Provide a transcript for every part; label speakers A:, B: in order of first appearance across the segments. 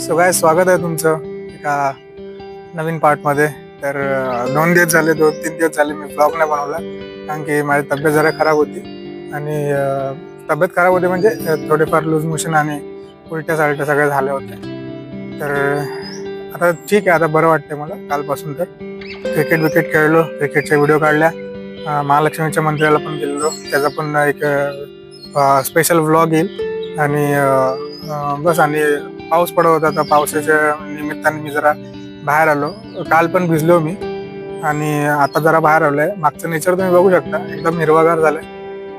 A: So काय स्वागत आहे तुमचं एका नवीन पार्टमध्ये. तर दोन दिवस झाले दोन तीन दिवस झाले मी ब्लॉग नाही बनवला कारण की माझी तब्येत जरा खराब होती. आणि तब्येत खराब होती म्हणजे थोडेफार लूज मोशन आणि उलट्या सालट्या सगळ्या झाल्या होत्या. तर आता ठीक आहे आता बरं वाटतंय मला कालपासून तर. क्रिकेट विकेट खेळलो क्रिकेटच्या व्हिडिओ काढल्या. महालक्ष्मीच्या मंदिराला पण गेलेलो. त्याचा पण एक स्पेशल व्लॉग येईल. आणि बस आणि पाऊस पडत होता तर पावसाच्या निमित्ताने मी जरा बाहेर आलो. काल पण भिजलो मी. आणि आता जरा बाहेर आलोय. मागचं नेचर तुम्ही बघू शकता. एकदम हिरवागार झालंय.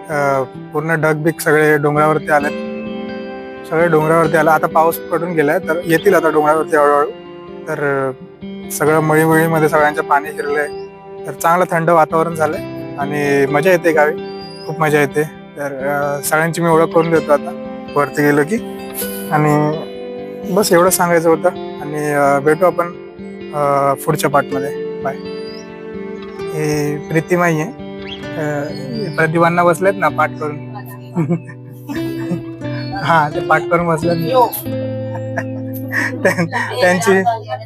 A: अं, पूर्ण ढगबिग सगळे डोंगरावरती आले सगळे डोंगरावरती आले. आता पाऊस पडून गेलाय तर येतील आता डोंगरावरती हळूहळू. तर सगळं मळीमळीमध्ये सगळ्यांचं पाणी शिरलंय. तर चांगलं थंड वातावरण झालंय. आणि मजा येते गावी. खूप मजा येते. तर सगळ्यांची मी ओळख करून देतो आता. वरती गेलो की. आणि बस एवढं सांगायचं होतं आणि भेटू आपण पुढच्या पार्टमध्ये बाय हे प्रीतीमाई आहे. प्रतिभांना बसलेत ना पाठ करून. हा ते पाठ करून बसलेत. त्यां- त्यांची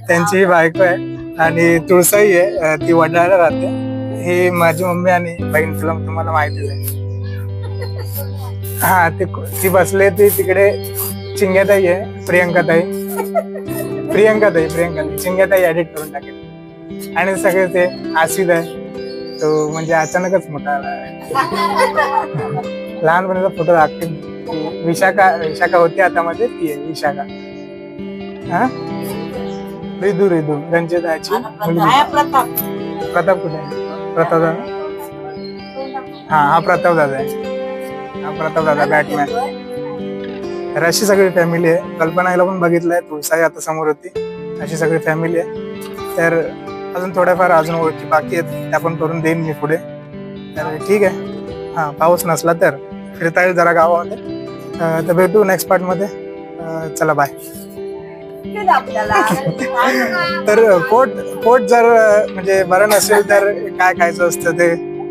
A: त्यांची बायको आहे आणि तुळसाई आहे. ती वडाळ्याला राहते. ही माझी मम्मी आणि बहीण तुला तुम्हाला माहितीच आहे. हा ते ती बसले ती तिकडे. चिंग्याताई आहे प्रियंकाताई. प्रियंकाताई प्रियंकाताई. चिंग्याताई एडिट करून टाकेल. आणि सगळे ते आसिद आहे. तो म्हणजे अचानकच मोठा आला. लहानपणीचा फोटो दाखते विशाखा विशाखा होती आता मध्ये ती आहे विशाखा. हा? रिदू रिदू. रंजिताची
B: प्रताप.
A: प्रताप कुठे आहे? प्रताप दादा. हा हा प्रताप दादा आहे. हा प्रताप दादा बॅटमॅन तर अशी सगळी फॅमिली आहे. कल्पनाला पण बघितलंय तुळसाई आता समोर होती. अशी सगळी फॅमिली आहे. तर अजून थोड्याफार अजून ओळखी बाकी आहेत त्या पण करून देईन मी पुढे. तर ठीक आहे. हा पाऊस नसला तर फिरता येईल जरा गावामध्ये. तर भेटू नेक्स्ट पार्टमध्ये चला बाय तर पोट पोट जर म्हणजे बरं नसेल तर काय खायचं असतं ते?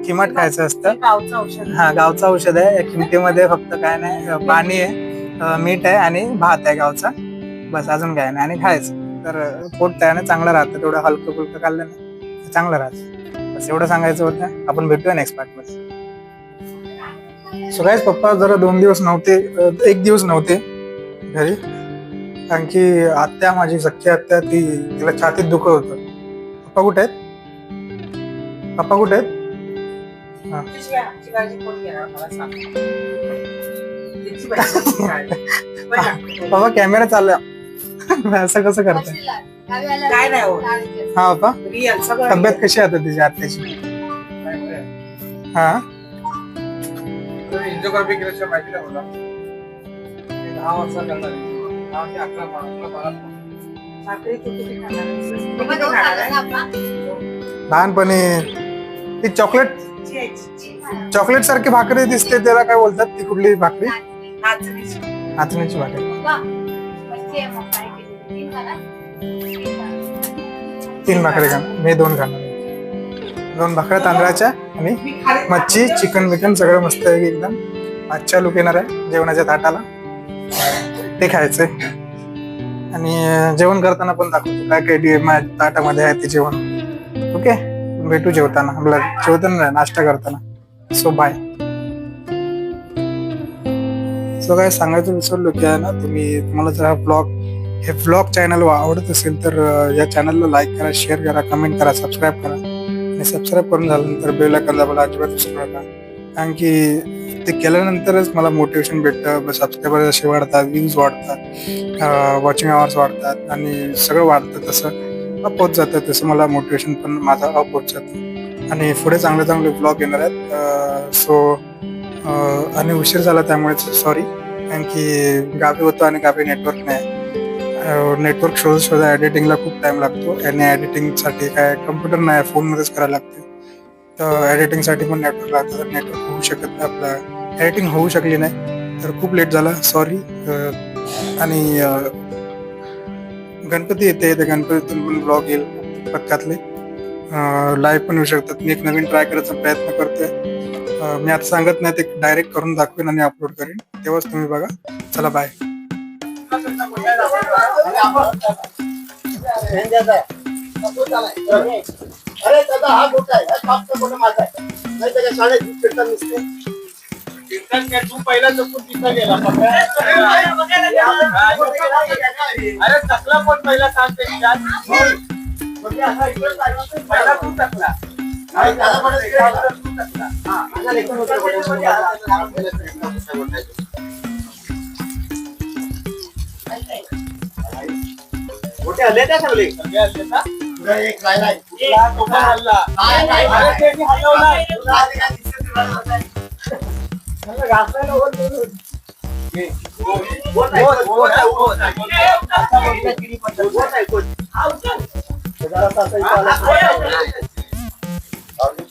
A: किमट खायचं असतं.
B: गावचं औषध.
A: हा गावचं औषध आहे. या किमतीमध्ये फक्त काय नाही पाणी आहे. मीठ आहे आणि भात आहे गावचा. बस अजून काय नाही. आणि खायचं. तर पोट त्याने चांगलं राहतं. तेवढं हलकं फुलकं खाल्लं ना चांगलं राहतं. बस एवढं सांगायचं होतं. आपण भेटूया नेक्स्ट पार्टमध्ये. सगळ्याच पप्पा जरा दोन दिवस नव्हते एक दिवस नव्हते घरी. कारण की आत्या माझी सख्खी आत्या ती तिला छातीत दुखत होतं. पप्पा कुठे आहेत? पप्पा कुठे आहेत? बाबा कॅमेरा चालला असं कसं करताय?
B: काय नाही होत.
A: हा बाबा
B: रिअल सगळं
A: तब्येत कशी आहे आता तिची आत्याची? हा?
C: एन्जिओग्राफी केल्याशिवाय माहिती नाही मला ते दहा वर्षात करणार आहे. दहा ते अकरा बारा अकरा बारा.
B: साखरे तू किती खाणार आहेस? तू किती खाणार आहेस?
A: लहानपणी ती चॉकलेट. चॉकलेट सारखी भाकरी दिसते त्याला काय बोलतात? ती कुठली भाकरी?
B: नाचणीची.
A: नाचण्याची तीन भाकरी खाणार. मी दोन खाणार. दोन भाकऱ्या तांदळाच्या आणि
B: मी खाली-
A: मच्छी चिकन बिकन सगळं मस्त आहे एकदम. आजच्या लुक येणार आहे जेवणाच्या ताटाला ते खायचंय आणि अं, जेवण करताना पण दाखवतो काय काय डि- ताटामध्ये आहे ते जेवण. ओके? भेटू जेवताना. आपला जेवताना नाही, नाश्ता करताना. सो बाय सो काय सांगायचं विसरलो की आहे ना तुम्ही तुम्हाला जर हा ब्लॉग हे ब्लॉग चॅनल आवडत असेल तर या चॅनलला लाईक करा शेअर करा कमेंट करा सबस्क्राईब करा. आणि सबस्क्राईब करून झाल्यानंतर बेल आयकॉन दाबायला अजिबात विसरू नका. कारण की ते केल्यानंतरच मला मोटिवेशन भेटतं सबस्क्रायबर असे वाढतात व्ह्यूज वाढतात वॉचिंग आवर्स वाढतात आणि सगळं वाढतं तसं. अप होत जातं तसं मला मोटिवेशन पण माझं अप होत जातं. आणि पुढे चांगले चांगले ब्लॉग येणार आहेत. सो आणि उशीर झाला त्यामुळे सॉरी कारण की गावी होतो आणि गावी नेटवर्क नाही. नेटवर्क शोध शोधा एडिटिंगला खूप टाइम लागतो आणि एडिटिंगसाठी काय कम्प्युटर नाही फोनमध्येच करायला लागते. तर एडिटिंगसाठी पण नेटवर्क लागतं तर नेटवर्क होऊ शकत नाही आपलं. एडिटिंग होऊ शकली नाही तर खूप लेट झाला. सॉरी आणि गणपती येते त्या गणपतीतून पण ब्लॉग येईल पक्कातले लाईव्ह पण येऊ शकतात. मी एक नवीन ट्राय करायचा प्रयत्न करतोय. मी आता सांगत नाही ते डायरेक्ट करून दाखवेन आणि अपलोड करेन. तेव्हाच तुम्ही बघा. चला बाय
D: अरे दादा हा मोठा आहे हा. कापचा मोठा माझा आहे नाही त्याच्या शाळेत कीर्तन नसते कीर्तन काय तू पहिला तिथं गेला
C: अरे पण पहिला सांगते पहिला तू टकला
D: मोठे आले त्या चांगले एक राहिला आहे.
C: तुला तो हल्ला
D: नाही, काय दिसत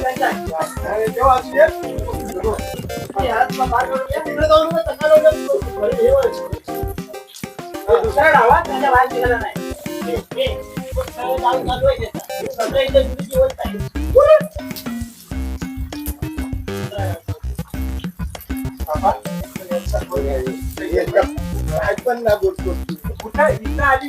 D: अरे,
B: त्याच्या बाहेर निघाला नाही
D: इथं पण ना गोष्ट
C: इथं आली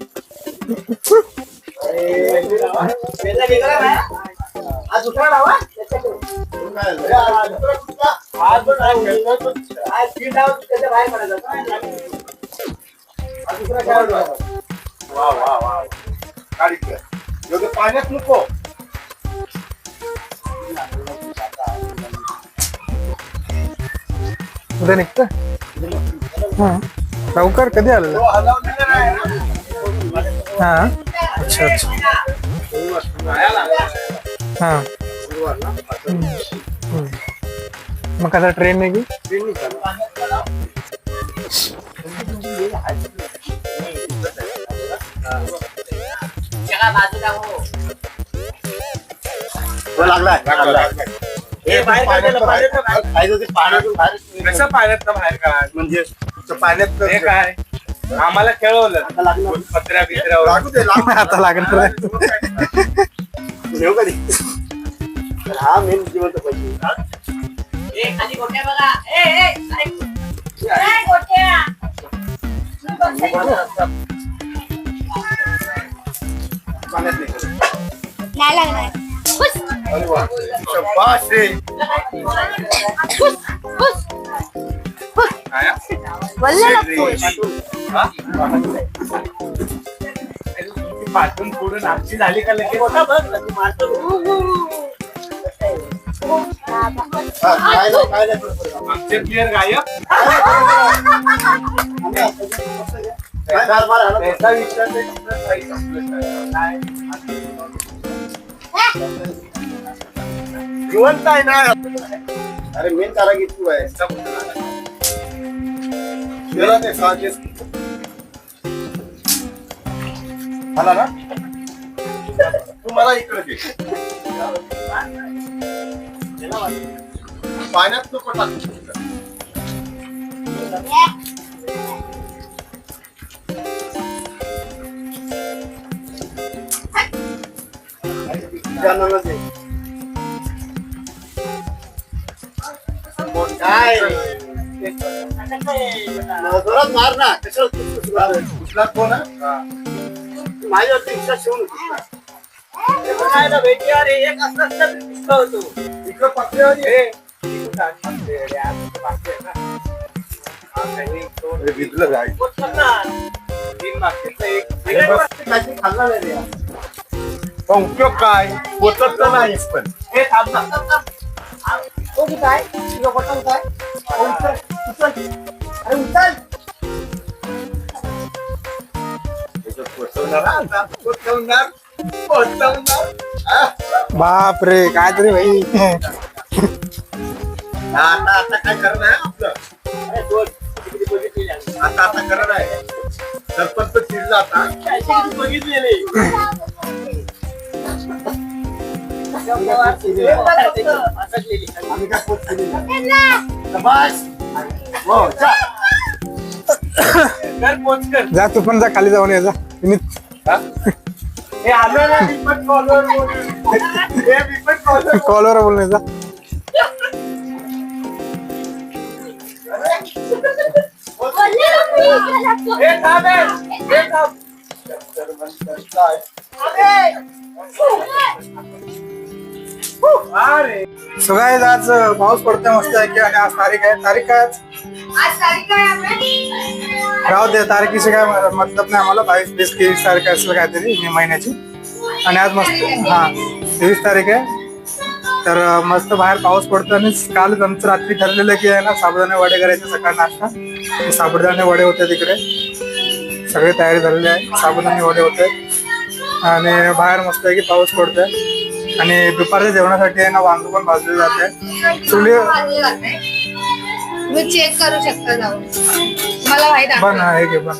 A: लवकर कधी आलं
D: तो हलवलेला नाही ना.
A: हा अच्छा अच्छा हा. मग आता ट्रेन आहे की
B: हो
D: लागलाय लागलाय.
B: हे बाहेर काढलेलं, पाण्यातलं बाहेर.
D: खायचं ते पाण्यातून बाहेर
C: कसं पाण्यात बाहेर
D: म्हणजे ते पाण्यात
C: हे काय? आम्हाला खेळवलं.
D: आता लागलं.
C: पत्र्या बित्र्यावर
D: लागू दे लागू दे.
A: आता लागणार आहे.
D: नेऊ कधी तर हा मेन जिवंत पाहिजे
B: ए खाली गोट्या बघा. ए ए ऐक. ए, गोट्या.
D: पाण्यात नाही
E: नाही लागणार. हुस,
D: अरे
C: पाठून आमची झाली का लगेच
B: बघ तू मारतो
D: नाही,
C: आमचे गायब विचार
D: जिवंत आहे ना अरे मेन कारागीर तू आहे.
C: त्याचा आला?
D: ते ना? तू मला इकडे पाण्यात नको टाकू. जाणार ते काय? जोरात मार ना कशाला कोण माझ्यावरती इकडं पक्षावर
C: ना. हा,
D: भिजलं खाल्ला नाही पण उपयोग काय? पोचत तर नाहीस पण.
C: हे थांब ना.
B: तो कुठं उचल, अरे उचल
D: पोचवणार पोचवणार पोचवणार
A: बाप रे काय तरी भाई
D: आता आता काय करणार. आहे आपलं अरे दोन तिकडे बघितलेले आता आता करणार. आहे सरपंच चिडला आता तिकडे बघितलेले आम्ही काय पोच बस हो जा कर पोच कर
A: जा तू पण जा खाली जाऊन ये जा.
D: हे? आलो ना मी पण कॉलवर हे मी पण कॉलवर
A: कॉलवर बोलणे जा.
D: हे थांब. हे. थांब. अरे.
A: सो guys, आज पाऊस पडतोय मस्त आहे. की आणि आज तारीख आहे. तारीख काय आज?
E: आज तारीख काय आपली?
A: राहू दे तारखेची काय मतलब नाही आम्हाला. बावीस वीस तेवीस तारीख असेल काहीतरी मे महिन्याची. आणि आज मस्त हा. तेवीस तारीख आहे. तर मस्त बाहेर पाऊस पडतो आणि कालच आमचं रात्री ठरलेलं की आहे ना साबुदाणे वडे करायचे सकाळ नाश्ता. ते साबुदाणे वडे होते तिकडे. सगळे तयारी झालेली आहे. साबुदाणे वडे होते. आणि बाहेर मस्त आहे की पाऊस पडतोय. आणि दुपारच्या जेवणासाठी आहे ना वांग पण भाजले जाते. चुली
E: मी चेक करू शकता जाऊन. मला माहीत
A: बन
E: आहे
A: हे घे बन.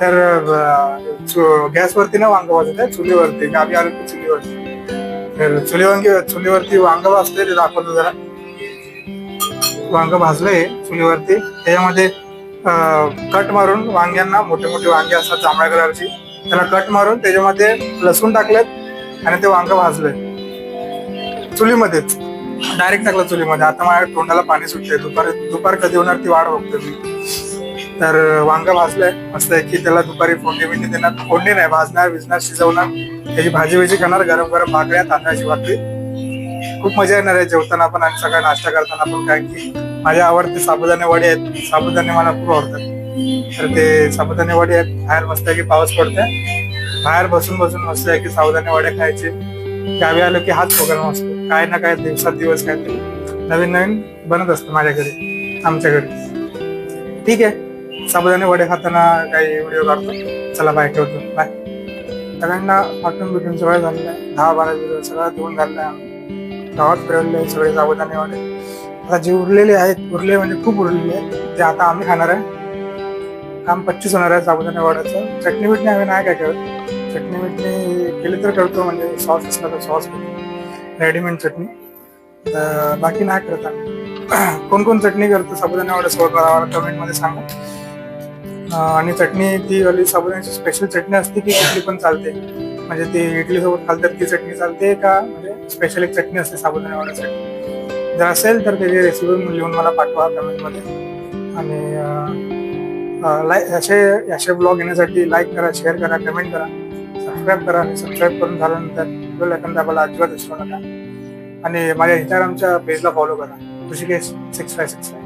A: तर गॅसवरती ना वांग भाजत आहे चुलीवरती. गावी आलो की चुलीवरती. तर चुलीवरती चुलीवरती वांग भाजते ते दाखवतो जरा. वांग भाजलंय चुलीवरती. त्याच्यामध्ये कट मारून वांग्यांना मोठे मोठे वांगे असतात जांभळ्या कलरची. त्याला कट मारून त्याच्यामध्ये लसूण टाकलेत. आणि ते वांग भाजलंय चुलीमध्येच डायरेक्ट टाकलं चुलीमध्ये. आता माझ्या तोंडाला पाणी सुटते दुपार दुपार कधी होणार ती वाट बघतोय मी. तर वांग भाजलंय. मस्त आहे की त्याला दुपारी फोडणी बिंडी देणार. फोडणी नाही भाजणार भिजणार शिजवणार. त्याची भाजी बिजी करणार. गरम गरम भाकऱ्या तांदळाची भाकरी. खूप मजा येणार आहे जेवताना पण आणि सकाळी नाश्ता करताना पण. काय की माझ्या आवडते साबुदाणे वडे आहेत. साबुदाणे मला खूप आवडतात. तर ते साबुदाणे वडे आहेत. बाहेर मस्त आहे की पाऊस पडतोय. बाहेर बसून बसून मस्त आहे की सावधाने वडे खायचे. गावी आलो की हाच प्रोग्राम असतो. काय ना काय दिवसात दिवस काय नवीन नवीन बनत असतं माझ्याकडे आमच्याकडे ठीक आहे. साबुदाणे वडे खाताना काही व्हिडिओ काढतो. चला बाय ठेवतो. बाय सगळ्यांना पाठवून बिटून सगळं झालेलं आहे. दहा बारा दिवस सगळं धुवून झालेलं आहे. आम्ही. गावात फिरवले सगळे साबुदाणे वडे. आता जे उरलेले आहेत उरले म्हणजे खूप उरलेले आहेत ते आता आम्ही खाणार आहे. काम पच्चीस होणार आहे साबुदाणे वड्याचं चटणी बिटणी आम्ही नाही काय करत. चटणी बिटणी केली तर करतो म्हणजे सॉस असला तर सॉस रेडीमेड चटणी. तर बाकी नाही करत आम्ही. कोण कोण चटणी करतो साबुदाणा वडा सोबत कमेंटमध्ये सांगा. आणि चटणी ती वाली साबुदाण्याची स्पेशल चटणी असते की कुठली पण चालते. म्हणजे ती इडली सोबत खालतात ती चटणी चालते का? म्हणजे स्पेशल एक चटणी असते साबुदाणा वड्यासाठी जर असेल तर त्याची रेसिपी लिहून मला पाठवा कमेंटमध्ये. आणि लाईक असे असे ब्लॉग येण्यासाठी लाईक करा शेअर करा कमेंट करा. सबस्क्राईब करा आणि सबस्क्राईब करून झाल्यानंतर बेल आयकॉन दाबायला अजिबात विसरू नका. आणि माझ्या इंस्टाग्रामच्या पेजला फॉलो करा. Rishikesh six five six five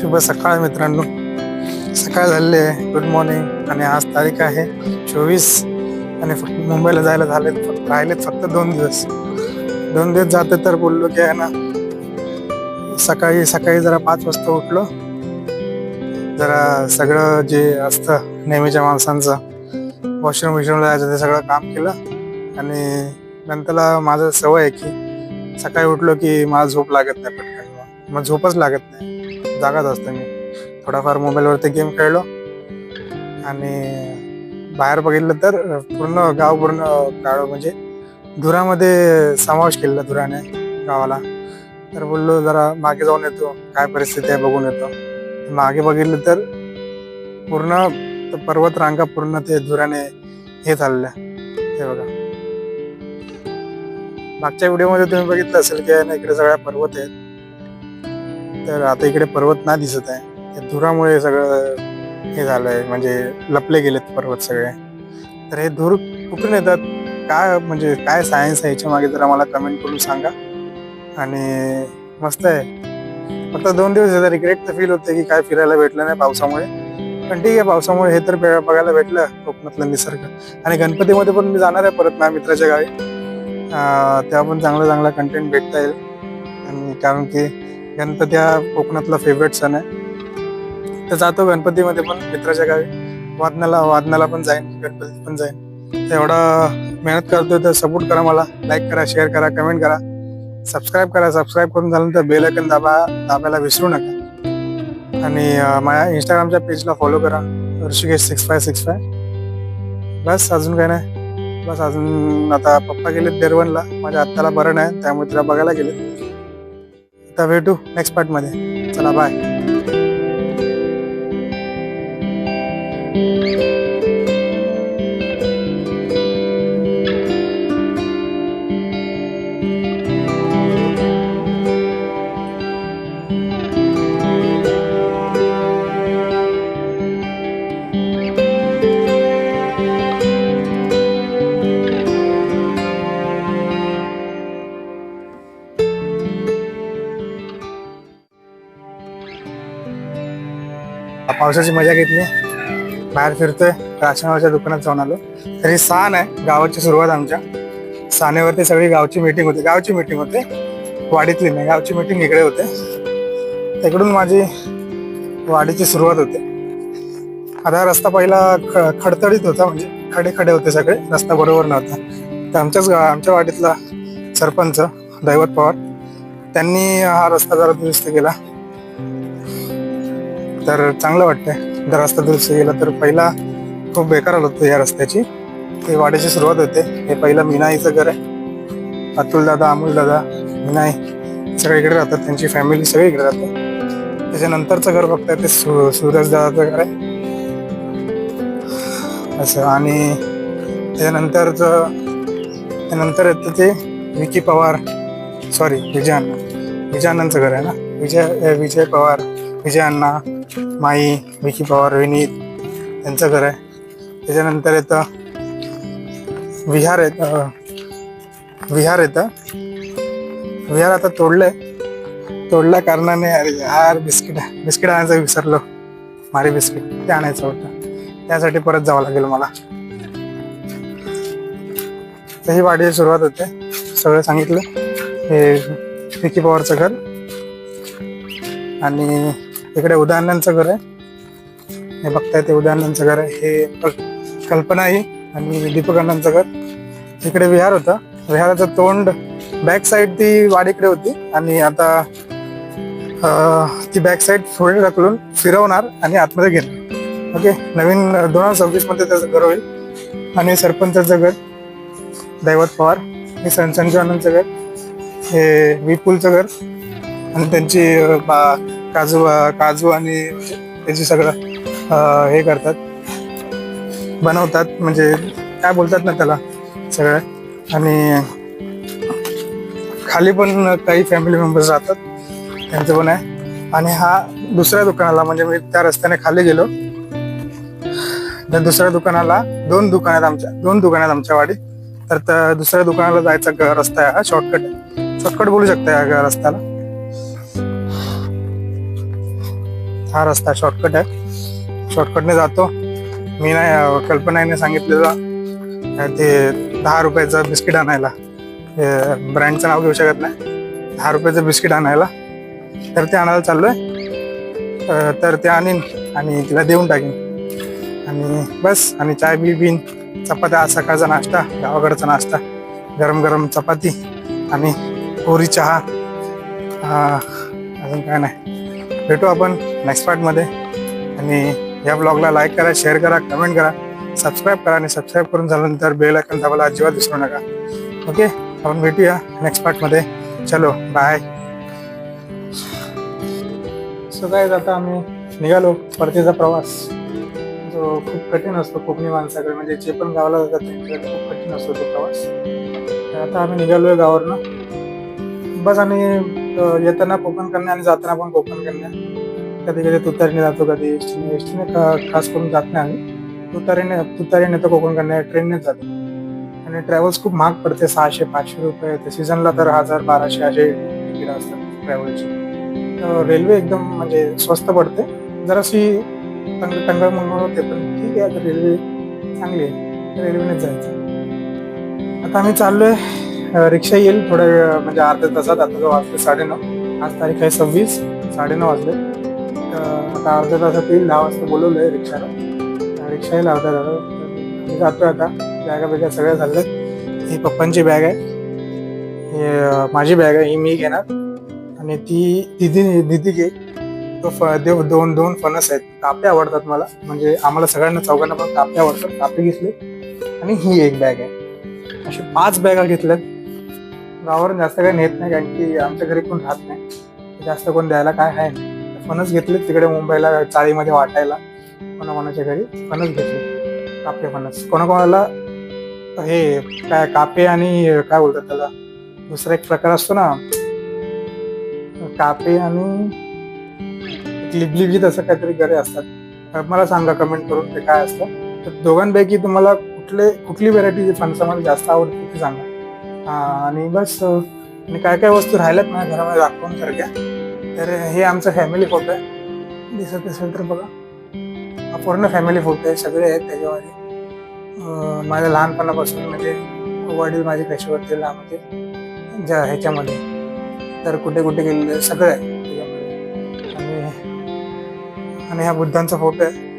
A: शुभ सकाळ मित्रांनो. सकाळ झालेली आहे. गुड मॉर्निंग आणि आज तारीख आहे चोवीस आणि फक्त मुंबईला जायला झालेत फक्त राहिलेत फक्त दोन दिवस. दोन दिवस जाते तर बोललो की आहे ना सकाळी सकाळी जरा पाच वाजता उठलो. जरा सगळं जे असतं नेहमीच्या माणसांचं वॉशरूम विशरूमला जायचं ते सगळं काम केलं. आणि नंतरला माझं सवय आहे की सकाळी उठलो की मला झोप लागत नाही पटकन. मग झोपच लागत नाही. जागाच असते मी. थोडाफार मोबाईलवरती गेम खेळलो. आणि बाहेर बघितलं तर पूर्ण गाव पूर्ण काळ म्हणजे धुरामध्ये समावेश केलेला धुराने गावाला. तर बोललो जरा मागे जाऊन येतो. काय परिस्थिती आहे बघून येतो. मागे बघितलं तर पूर्ण पर्वत रांगा पूर्ण ते धुराने हे चालल्या हे बघा. मागच्या व्हिडिओमध्ये तुम्ही बघितलं असेल की ना इकडे सगळ्या पर्वत आहेत. तर आता इकडे पर्वत नाही दिसत आहे. धुरामुळे सगळं हे झालंय म्हणजे लपले गेलेत पर्वत सगळे. तर हे धूर कुठून येतात? काय म्हणजे काय सायन्स आहे याच्या मागे जरा मला कमेंट करून सांगा. आणि मस्त आहे. फक्त दोन दिवस रिग्रेट तर फील होते की काय फिरायला भेटलं नाही पावसामुळे. पण ठीक आहे पावसामुळे हे तर बघायला भेटलं कोकणातलं निसर्ग. आणि गणपतीमध्ये पण मी जाणार आहे परत माझ्या मित्राच्या गावी. तेव्हा पण चांगला चांगला कंटेंट भेटता येईल. आणि कारण की गणपती हा कोकणातला फेवरेट सण आहे. तर जातो गणपतीमध्ये पण मित्राच्या गावी. वादनाला वादनाला पण जाईन गणपती पण जाईन. एवढा मेहनत करतोय तर सपोर्ट करा मला. लाईक करा शेअर करा कमेंट करा. सबस्क्राईब करा सबस्क्राईब करून झाल्यानंतर बेल आयकन दाबा दाबायला विसरू नका. आणि माझ्या इंस्टाग्रामच्या पेजला फॉलो करा. Rishikesh six five six five बस अजून काय नाही. बस अजून आता पप्पा गेले देरवनला माझ्या आत्ताला बरं नाही त्यामुळे तिला बघायला गेले. आता भेटू नेक्स्ट पार्टमध्ये चला बाय पावसाची मजा घेतली. बाहेर फिरतोय राशनवाच्या दुकानात जाऊन आलो. तरी सान आहे गावाची सुरुवात आमच्या. सानेवरती सगळी गावची मीटिंग होती. गावची मीटिंग होते. वाडीतली नाही गावची मीटिंग इकडे होते. तिकडून माझी वाडीची सुरुवात होते. आता रस्ता पहिला खडतडीत होता म्हणजे खडे खडे होते सगळे. रस्ता बरोबर नव्हता. तर आमच्याच गा आमच्या वाडीतला सरपंच दैवत पवार त्यांनी हा रस्ता जरा दुरुस्त केला. तर चांगलं वाटतंय. जर रस्ता दुरुस्त गेला तर पहिला खूप बेकार आलो होतो या रस्त्याची. ते वाड्याची सुरुवात होते. हे पहिलं मिनाईचं घर आहे. अतुल दादा अमोल दादा सगळे इकडे राहतात. त्यांची फॅमिली सगळी इकडे राहते त्याच्यानंतरचं घर बघताय ते सु सूरज दादाचं घर आहे. असं आणि त्याच्यानंतरचं त्यानंतर येतं ते विकी पवार सॉरी विजय अण्णा. विजय अण्णांचं घर आहे ना? विजय विजय पवार विजय अण्णा माई विकी पवार विनीत यांचं घर आहे. त्याच्यानंतर येतं विहार येतं विहार येतं विहार आता तोडलंय. तोडल्या कारणाने अरे यार बिस्किट बिस्किट आणायचं विसरलो. Marie biscuit. ते आणायचं होतं. त्यासाठी परत जावं लागेल मला. तर ही वाडीची सुरुवात होते. सगळं सांगितलं. हे विकी पवारचं घर. आणि इकडे उदाहरणांचं घर आहे. हे बघताय ते उदाहरणांचं घर आहे. हे कल्पना ही आणि दीपक अण्णांचं घर. इकडे विहार होता. विहाराचं तोंड बॅक साईड ती वाडीकडे होती आणि आता ती बॅक साईड थोडे ढकलून फिरवणार आणि आतमध्ये घेणार. ओके? नवीन दोन हजार सव्वीसमध्ये त्याचं घर होईल. आणि सरपंचाचं घर दैवत पवार हे सन संजू आनंदचं घर. हे विपुलचं घर. आणि त्यांची बा- काजू काजू आणि त्याची सगळं अं, हे करतात. बनवतात. म्हणजे काय बोलतात ना त्याला? सगळं. आणि खाली पण काही फॅमिली मेंबर्स राहतात. त्यांचं पण आहे. आणि हा दुसऱ्या दुकानाला म्हणजे मी त्या रस्त्याने खाली गेलो. त्या दुसऱ्या दुकानाला दोन दुकान आहेत आमच्या दोन दुकान आहेत आमच्या वाडीत. तर त्या दुसऱ्या दुकानाला जायचा ग- रस्ता आहे हा शॉर्टकट शॉर्टकट बोलू शकता या ग- रस्त्याला? हा रस्ता शॉर्टकट आहे. शॉर्टकटने जातो. मी नाही कल्पनाने सांगितलेलं ते दहा रुपयाचं बिस्किट आणायला. ब्रँडचं नाव घेऊ शकत नाही. दहा रुपयाचं बिस्किट आणायला. तर ते आणायला चाललो आहे तर ते आणीन आणि तिला देऊन टाकीन. आणि बस आणि चाय बी बीन चपात्या आज सकाळचा नाश्ता गावाकडचा नाश्ता गरम गरम चपाती आणि कोरी चहा. अजून काय नाही. भेटू आपण नेक्स्ट पार्टमध्ये आणि या ब्लॉगला लाईक करा शेअर करा कमेंट करा सबस्क्राईब करा आणि सबस्क्राईब करून झाल्यानंतर बेल आयकन दाबायला अजिबात विसरू नका. ओके आपण भेटूया नेक्स्ट पार्टमध्ये चलो बाय सो काय आता आम्ही निघालो परतीचा प्रवास. जो खूप कठीण असतो कोकणी माणसाकडे म्हणजे जे पण गावाला जातात त्यांच्याकडे खूप कठीण असतो तो प्रवास. आता आम्ही निघालोय गावावरनं. बस आणि येताना कोकण कन्या आणि जाताना पण कोकण कन्या. कधी कधी तुतारीने जातो कधी एसटीने. एसटीने खास करून जात नाही आम्ही. तुतारीने तुतारीने तर कोकण कन्या ट्रेननेच जातो. आणि ट्रॅव्हल्स खूप महाग पडते सहाशे पाचशे रुपये ते सीझनला तर हजार बाराशे असे तिकीट असतात ट्रॅव्हलचे रेल्वे एकदम म्हणजे स्वस्त पडते. जराशी तंग टंगळ मंगळ होते पण ठीक आहे आता रेल्वे चांगली आहे. रेल्वेनेच जायचं. आता आम्ही चाललोय आहे रिक्षा येईल थोड्या वेळ म्हणजे अर्ध्या तासात आता जो वाजले साडेनऊ. आज तारीख आहे सव्वीस साडेनऊ वाजले. तर आता अर्ध्या तासात येईल दहा वाजता बोलवलंय रिक्षाला. रिक्षा येईल अर्ध्या तासात. जातोय आता. बॅगा बिगा सगळ्या झाल्यात. ही पप्पांची बॅग आहे. ही माझी बॅग आहे. ही मी घेणार. आणि ती दिदी दिदी घे तो फ देव दोन दोन फणस आहेत. कापे आवडतात मला. म्हणजे आम्हाला सगळ्यांना चौघांना पण कापे आवडतात. कापे घेतले. आणि ही एक बॅग आहे. अशी पाच बॅगा घेतल्यात. गावावरून जास्त काही नेत नाही कारण की आमच्या घरी कोण राहत नाही. जास्त कोण द्यायला काय आहे नाही. फणस घेतली तिकडे मुंबईला चाळीमध्ये वाटायला. कोणाकोणाच्या घरी फणस घेतले. कापे फणस. कोणाकोणाला हे काय कापे आणि काय बोलतात त्याला? दुसरा एक प्रकार असतो ना. कापे आणि लिबलिबी तसं काहीतरी गरे असतात. तर मला सांगा कमेंट करून ते काय असतं. तर दोघांपैकी तुम्हाला कुठले कुठली व्हेरायटी फणसामध्ये जास्त आवडते ते सांगा. हा, आणि बस आणि काय काय वस्तू राहिल्यात ना घरामध्ये दाखवून सारख्या तर हे आमचा फॅमिली फोटो आहे. दिसत असेल तर बघा. हा पूर्ण फॅमिली फोटो आहे सगळे आहेत त्याच्यामध्ये. माझ्या लहानपणापासून म्हणजे वडील माझे कसे होते म्हणजे ज्या ह्याच्यामध्ये. तर कुठे कुठे गेलेले सगळं आहे त्याच्यामध्ये. आणि आणि ह्या बुद्धांचा फोटो आहे.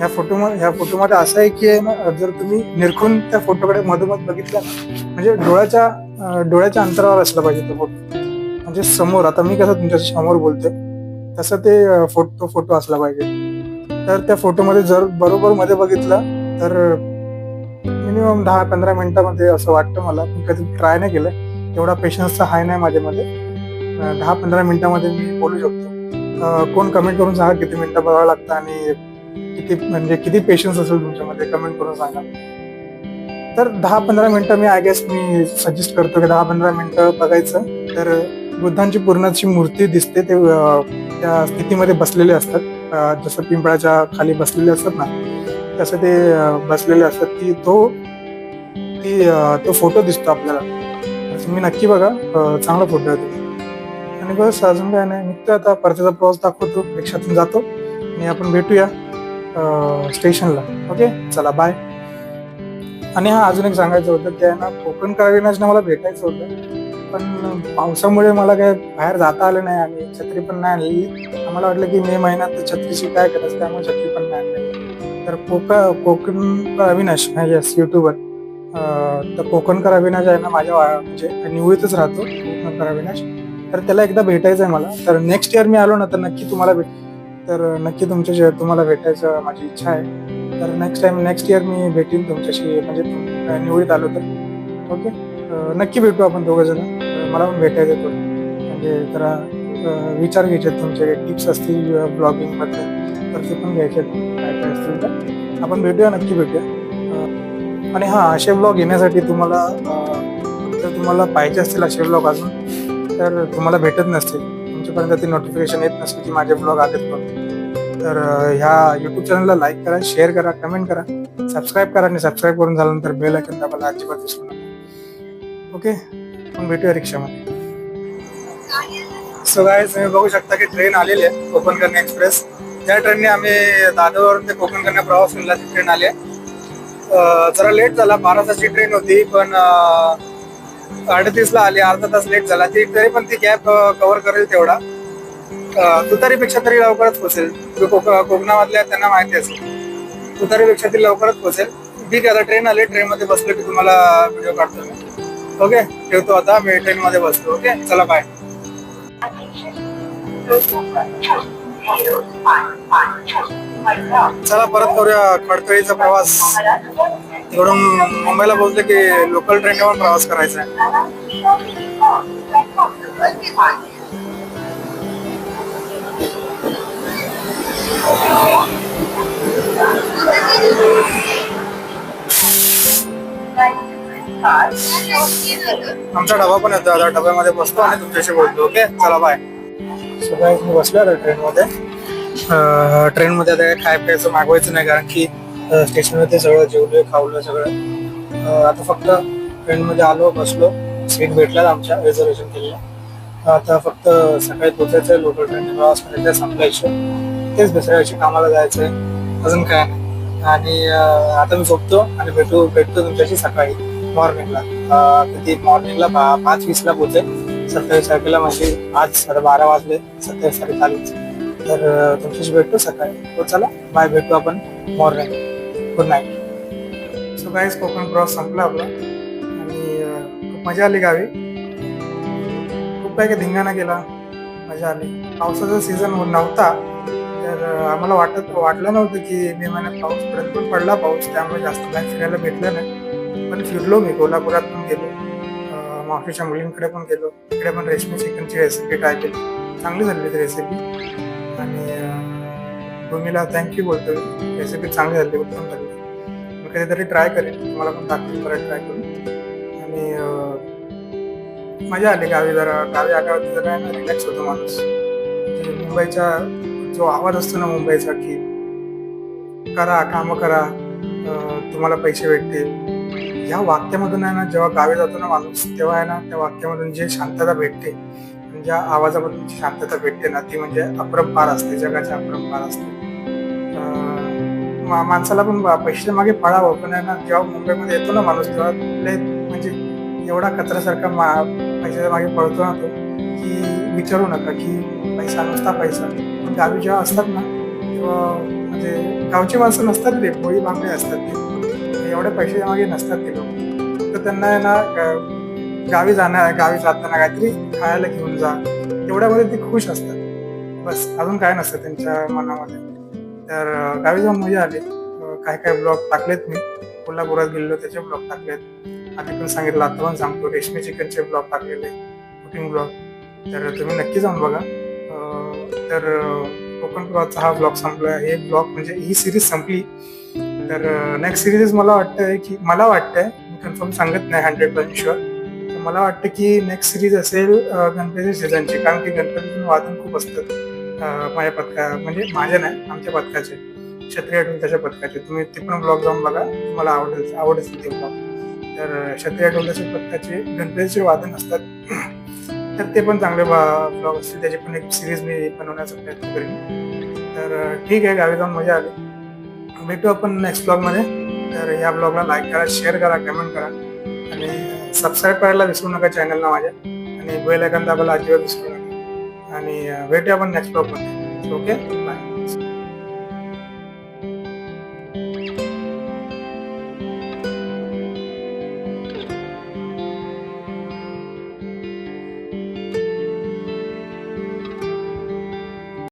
A: ह्या फोटो ह्या फोटोमध्ये असं आहे की आहे ना जर तुम्ही निरखून त्या फोटोकडे मधोमध बघितलं म्हणजे डोळ्याच्या डोळ्याच्या अंतरावर असला पाहिजे तो फोटो म्हणजे समोर आता मी कसं तुमच्यासमोर बोलतोय तसं ते फोटो फोटो असला पाहिजे. तर त्या फोटोमध्ये जर बरोबर मध्ये बघितलं तर मिनिमम दहा पंधरा मिनिटामध्ये असं वाटतं मला मी कधी ट्राय नाही केलं. तेवढा पेशन्सचा हाय नाही माझ्यामध्ये दहा पंधरा मिनिटामध्ये मी बोलू शकतो. कोण कमेंट करून सांगा किती मिनिटं बघावं लागतं आणि किती म्हणजे किती पेशन्स असेल तुमच्यामध्ये? कमेंट करून सांगा. तर दहा पंधरा मिनिटं मी आय गेस मी सजेस्ट करतो की दहा पंधरा मिनिटं बघायचं. तर बुद्धांची पूर्णची मूर्ती दिसते ते त्या स्थितीमध्ये बसलेले असतात. जसं पिंपळाच्या खाली बसलेले असतात ना तसं ते बसलेले असतात. की तो ती तो फोटो दिसतो आपल्याला. तुम्ही नक्की बघा. चांगला फोटो आहे आणि बस अजून काय नाही. निघतो आता. परतीचा प्रवास दाखवतो. रिक्षातून जातो. आणि आपण भेटूया. स्टेशनला. ओके? चला बाय आणि हा अजून एक सांगायचं होतं की आहे ना कोकण कराविनाशनं मला भेटायचं होतं पण पावसामुळे मला काय बाहेर जाता आलं नाही आणि छत्री पण नाही आणली. आम्हाला वाटलं की मे महिन्यात छत्रीशी काय करायचं त्यामुळे छत्री पण नाही आणली. तर कोका कोकणकर अविनाश येस युट्यूबर तर कोकणकर अविनाश आहे ना माझ्या म्हणजे निवडीतच राहतो कोकणकर अविनाश तर त्याला एकदा भेटायचं आहे मला. तर नेक्स्ट इयर मी आलो ना तर नक्की तुम्हाला भेट तर नक्की तुमच्या तुम्हाला भेटायचं माझी इच्छा आहे. तर नेक्स्ट टाइम नेक्स्ट इयर मी भेटीन तुमच्याशी म्हणजे निवडीत आलो तर. ओके नक्की भेटू आपण दोघं जण. मला पण भेटायचं थोडं. म्हणजे जरा विचार घ्यायचे आहेत तुमचे टिप्स असतील ब्लॉगिंग तर ते पण घ्यायचे. आहेत, काय काय असतील तर. आपण भेटूया नक्की भेटूया. आणि हा असे ब्लॉग येण्यासाठी तुम्हाला जर तुम्हाला पाहिजे असतील असे ब्लॉग अजून तर तुम्हाला भेटत नसतील. तुमच्यापर्यंत ते नोटिफिकेशन येत नसतं की माझे ब्लॉग आलेत बघ. तर ह्या युट्यूब चॅनलला लाईक करा शेअर करा कमेंट करा. सबस्क्राईब करा आणि सबस्क्राईब करून झाल्यानंतर बेल ऐकून दाबायला अजिबात विसरू नका. ओके मग भेटूया रिक्षामध्ये. सो गाय तुम्ही बघू शकता की ट्रेन आलेली आहे कोकण कन्या एक्सप्रेस त्या ट्रेनने आम्ही दादरवरून ते कोकण कन्या प्रवास केला ती ट्रेन आली आहे. जरा लेट झाला बारा तासची ट्रेन होती पण अडतीसला आली अर्धा तास लेट झाला. ती तरी पण ती गॅप कव्हर करेल तेवढा. तुतारीपेक्षा तरी लवकरच पोहोचेल कोकणामधल्या त्यांना माहिती असेल. तुतारीपेक्षा ती लवकरच पोहोचेल ठीक आहे आता ट्रेन आली ट्रेन मध्ये बसलो की तुम्हाला व्हिडिओ काढतो मी. ओके ठेवतो आता मी ट्रेन मध्ये बसतो. ओके चला बाय चला परत करूया खडकळीचा प्रवास. इकडून मुंबईला बोलतो की लोकल ट्रेनने पण प्रवास करायचा आहे. आमचा डबा पण येतो आता. डब्यामध्ये बसतो आणि तुमच्याशी बोलतो. ओके? चला बाय सगळ्या मी बसलो आता ट्रेनमध्ये ट्रेनमध्ये आता काय खाय प्यायचं मागवायचं नाही कारण की स्टेशनमध्ये सगळं जेवलोय खावलं सगळं. आता फक्त ट्रेनमध्ये आलो बसलो. सीट भेटला आमच्या रिझर्वेशन केलेलं आता फक्त सकाळी पोचायचं आहे लोकल ट्रेनने प्रवास करायचा संपलायचं तेच दुसऱ्या दिवशी कामाला जायचंय. अजून काय नाही. आणि आता मी झोपतो आणि भेटू भेटतो तुमच्याशी सकाळी मॉर्निंगला किती मॉर्निंगला पाच वीसला पोहोचेल. सत्तावीस तारखेला म्हणजे आज साडे बारा वाजले सत्तावीस तारीख आलीच. तर तुमच्याशी भेटतो सकाळी. हो चला. बाय भेटू आपण morning good night so guys Konkan प्रवास संपला आपला. आणि खूप मजा आली गावी. खूप काही काही धिंगाणा केला. मजा आली. पावसाचा सीझन नव्हता. तर आम्हाला वाटत वाटलं नव्हतं की मे महिन्यात पाऊस पडत पण पडला पाऊस. त्यामुळे जास्त काय फिरायला भेटलं नाही. पण फिरलो मी. कोल्हापुरात पण गेलो. मावशीच्या मुलींकडे पण गेलो. तिकडे पण रेशमी चिकनची रेसिपी ट्राय केली. चांगली झाली ती रेसिपी आणि भूमीला थँक्यू बोलतो रेसिपी चांगली झाली उत्तम झाली. मी कधीतरी ट्राय करेन. तुम्हाला पण दाखवेन परत ट्राय करून. आणि मजा आली गावी जरा. गावी आल्यावरती जरा ना रिलॅक्स होतो माणूस. म्हणजे मुंबईचा जो आवाज असतो ना मुंबईचा की करा कामं करा तुम्हाला पैसे भेटतील. ह्या वाक्यामधून आहे ना जेव्हा गावी जातो ना माणूस तेव्हा आहे ना त्या वाक्यामधून जे शांतता भेटते ज्या आवाजामधून शांतता भेटते ना ती म्हणजे अपरंपार असते जगाच्या अपरंपार असते. मा- माणसाला पण पैशाच्या मागे पळावं पण आहे ना जेव्हा मुंबईमध्ये येतो ना माणूस तेव्हा म्हणजे एवढा कचऱ्यासारखा मा पैशाच्या मागे पळतो ना तो की विचारू नका की पैसा नुसता पैसा. पण गावी जेव्हा असतात ना तेव्हा म्हणजे गावची माणसं नसतात ते भोळी बांगडे असतात ते. एवढ्या पैशाच्या मागे नसतात ते लोक. तर त्यांना आहे ना गावी जाणार गावी जाताना काहीतरी खायला घेऊन जा. एवढ्यामध्ये ते खुश असतात. बस अजून काय नसतं त्यांच्या मनामध्ये. तर गावी जाऊन मजा आली. काय काय ब्लॉग टाकलेत मी. कोल्हापुरात गेलेलो त्याचे ब्लॉग टाकलेत. आधी पण सांगितलं आता पण सांगतो. रेशमी चिकनचे ब्लॉग टाकलेले कुकिंग ब्लॉग तर तुम्ही नक्की जाऊन बघा. तर कोकण प्रवासचा हा ब्लॉग संपला हे ब्लॉग म्हणजे ही सिरीज संपली. तर नेक्स्ट सिरीज मला वाटतंय की मला वाटतंय मी कन्फर्म सांगत नाही हंड्रेड पर्सेंट शुअर तर मला वाटतं की नेक्स्ट सिरीज असेल गणपती सीझनची कारण की गणपतीतून वादन खूप असतात माझ्या पथका म्हणजे माझ्या नाही आमच्या पथकाचे क्षत्रिय त्याच्या पथकाचे तुम्ही ते पण ब्लॉग जाऊन बघा तुम्हाला आवडेल आवडेल ते ब्लॉग तर क्षत्रिय टोल्याच्या पथकाचे गणपतीचे वादन असतात. तर ते पण चांगले ब्लॉग असतील. त्याची पण एक सिरीज मी बनवण्याचा प्रयत्न करेन. तर ठीक आहे गावी जाऊन मजा आली. भेटू आपण नेक्स्ट ब्लॉगमध्ये तर या ब्लॉगला लाईक करा शेअर करा कमेंट करा. आणि सबस्क्राईब करायला विसरू नका चॅनलला माझ्या. आणि बेल आयकॉन दाबायला अजिबात विसरू नका. आणि अं, भेटूया आपण नेक्स्ट ब्लॉगमध्ये ओके